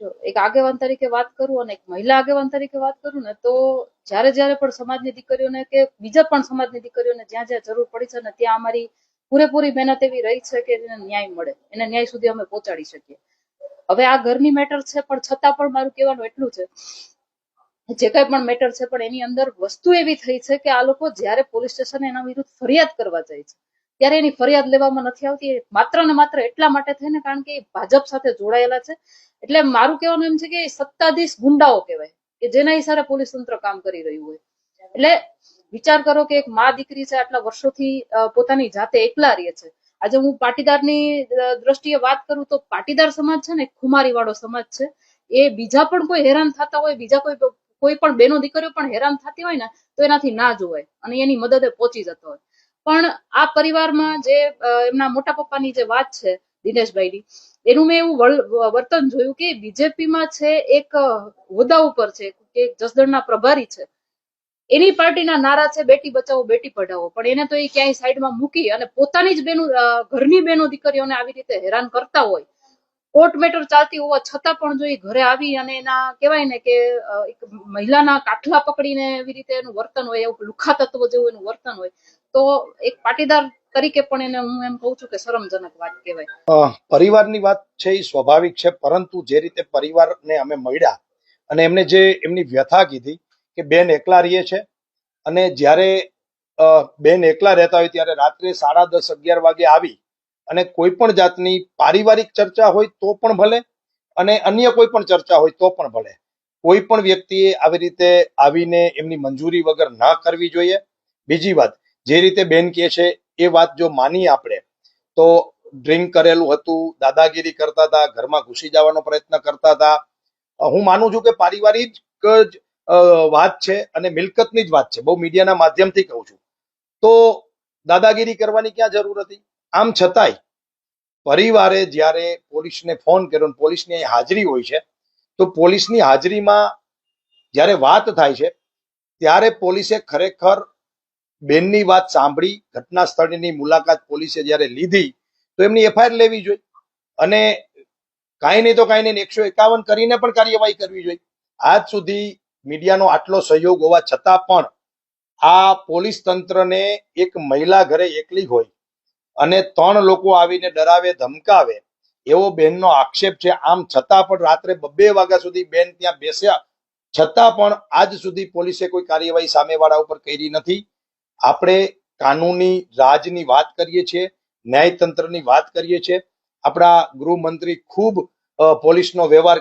જો એક આગેવાન તરીકે વાત કરું અને એક મહિલા આગેવાન તરીકે વાત કરું ને, તો જ્યારે જ્યારે પણ સમાજની દીકરીઓને કે બીજા પણ સમાજની દીકરીઓને જ્યાં જ્યાં જરૂર પડી છે ને, ત્યાં અમારી પૂરેપૂરી મહેનત એવી રહી છે કે એને ન્યાય મળે. એને ન્યાય સુધી અમે પહોંચાડી શકીએ. હવે આ ઘરની મેટર છે, પણ છતાં પણ મારું કહેવાનું એટલું છે, જે કઈ પણ મેટર છે, પણ એની અંદર વસ્તુ એવી થઈ છે કે આ લોકો જ્યારે પોલીસ સ્ટેશન એના વિરુદ્ધ ફરિયાદ કરવા જાય છે. ત્યારે એની ફરિયાદ લેવામાં નથી આવતી. માત્ર ને માત્ર એટલા માટે થઈને કારણ કે એ ભાજપ સાથે જોડાયેલા છે. એટલે મારું કહેવાનું એમ છે કે સત્તાધીશ ગુંડાઓ કહેવાય, કે જેના હિસારે પોલીસ તંત્ર કામ કરી રહ્યું હોય. એટલે વિચાર કરો કે એક મા દીકરી છે, આટલા વર્ષોથી પોતાની જાતે એકલા રહે છે. આજે હું પાટીદારની દ્રષ્ટિએ વાત કરું તો પાટીદાર સમાજ છે ને ખુમારી વાળો સમાજ છે. એ બીજા પણ કોઈ હેરાન થતા હોય, બીજા કોઈ કોઈ પણ બેનો દીકરીઓ પણ હેરાન થતી હોય ને, તો એનાથી ના જોવાય અને એની મદદે પહોંચી જતો હોય. પણ આ પરિવારમાં જે એમના મોટા પપ્પાની જે વાત છે દિનેશભાઈની, એનું મેં એવું વર્તન જોયું કે બીજેપીમાં છે એક હોદ્દા ઉપર છે, કે જસદણના પ્રભારી છે. એની પાર્ટીના નારા છે બેટી બચાવો, બેટી પઢાવો, પણ એને તો એ ક્યાંય સાઈડમાં મૂકી અને પોતાની જ બેનો ઘરની બેનો દીકરીઓને આવી રીતે હેરાન કરતા હોય કોર્ટ મેટર ચાલતી હોવા છતાં પણ જો એ ઘરે આવી અને એના કહેવાય ને કે એક મહિલાના કાઠલા પકડીને એવી રીતે એનું વર્તન હોય, એવું લુખા તત્વ જેવું એનું વર્તન હોય, તો એક પાટીદાર તરીકે પણ એને હું એમ કહું છું કે શરમજનક વાત કહેવાય. પરિવારની વાત છે એ સ્વાભાવિક છે, પરંતુ જે રીતે પરિવારને અમે મળ્યા અને એમને જે એમની વ્યથા કીધી કે બેન એકલા રહીએ છે અને જ્યારે બેન એકલા રહેતા હોય ત્યારે રાત્રે સાડા દસ અગિયાર વાગે આવી અને કોઈ પણ જાતની પારિવારિક ચર્ચા હોય તો પણ ભલે અને અન્ય કોઈ પણ ચર્ચા હોય તો પણ ભલે. કોઈ પણ વ્યક્તિએ આવી રીતે આવીને એમની મંજૂરી વગર ના કરવી જોઈએ. બીજી વાત, જે રીતે બેન કહે છે એ વાત જો માનીએ આપણે, તો ડ્રિંક કરેલું હતું, દાદાગીરી કરતા હતા, ઘરમાં ઘૂસી જવાનો પ્રયત્ન કરતા હતા. હું માનું છું કે પારિવારિક જ વાત છે અને મિલકતની જ વાત છે. બહુ મીડિયાના માધ્યમથી કહું છું. તો દાદાગીરી કરવાની ક્યાં જરૂર હતી? આમ છતાંય પરિવારે જ્યારે પોલીસને ફોન કર્યો પોલીસની અહીં હાજરી હોય છે, તો પોલીસની હાજરીમાં જ્યારે વાત થાય છે, ત્યારે પોલીસે ખરેખર બેનની વાત સાંભળી ઘટના સ્થળની મુલાકાત પોલીસે જ્યારે લીધી, તો એમની એફઆઈઆર લેવી જોઈએ અને કાંઈ નહીં તો કાંઈ નહીં, એકસો એકાવન કરીને પણ કાર્યવાહી કરવી જોઈએ આજ સુધી મીડિયાનો આટલો સહયોગ હોવા છતાં પણ આ પોલીસ તંત્રને એક મહિલા ઘરે એકલી હોય અને ત્રણ લોકો આવીને ડરાવે, ધમકાવે, એવો બેનનો આક્ષેપ છે. આમ છતાં પણ રાત્રે બબે વાગ્યા સુધી બેન ત્યાં બેસ્યા. છતાં પણ આજ સુધી પોલીસે કોઈ કાર્યવાહી સામેવાળા ઉપર કરી નથી. આપણે કાનૂની રાજની વાત કરીએ છીએ, ન્યાયતંત્રની વાત કરીએ છીએ. આપણા ગૃહમંત્રી ખૂબ પોલીસનો વ્યવહાર